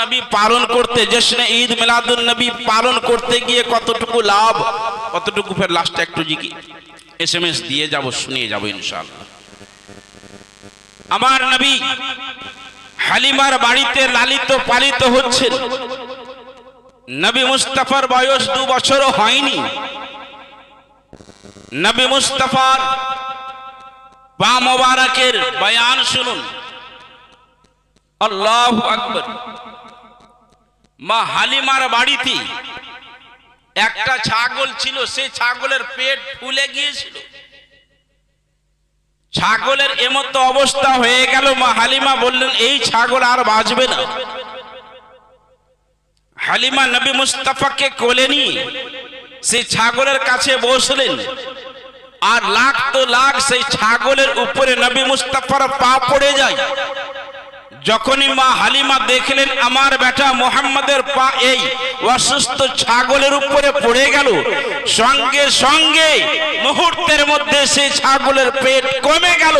নবী পালন করতে, জশ্নে ঈদ মিলাদুন নবী পালন করতে গিয়ে কতটুকু লাভ, কতটুকু ফের লাস্টে একটু জিকি এস এম এস দিয়ে যাব, শুনিয়ে যাব ইনশাআল্লাহ। আমার নবী হালিমার বাড়িতে লালিত পালিত হচ্ছেন। নবী মুস্তাফার বয়স দু বছরও হয়নি। নবী মুস্তাফার বা মোবারকের বয়ান শুনুন। আল্লাহ আকবর। মা হালিমার বাড়িতে একটা ছাগল ছিল সেই ছাগলের পেট ফুলে গিয়েছিল। ছাগলের এমতো অবস্থা হয়ে গেল, মা হালিমা বললেন, এই ছাগল আর বাঁচবে না। হালিমা নবী মুস্তাফাকে কোলে নিয়ে সেই ছাগলের কাছে বসলেন। আর লাখ তো লাখ সেই ছাগলের উপরে নবী মুস্তাফার পা পড়ে যায়। যখনই মা হালিমা দেখলেন আমার বেটা মোহাম্মদের পা এই অসুস্থ ছাগলের উপরে পড়ে গেল, সঙ্গে সঙ্গে মুহূর্তের মধ্যে সেই ছাগলের পেট কমে গেল।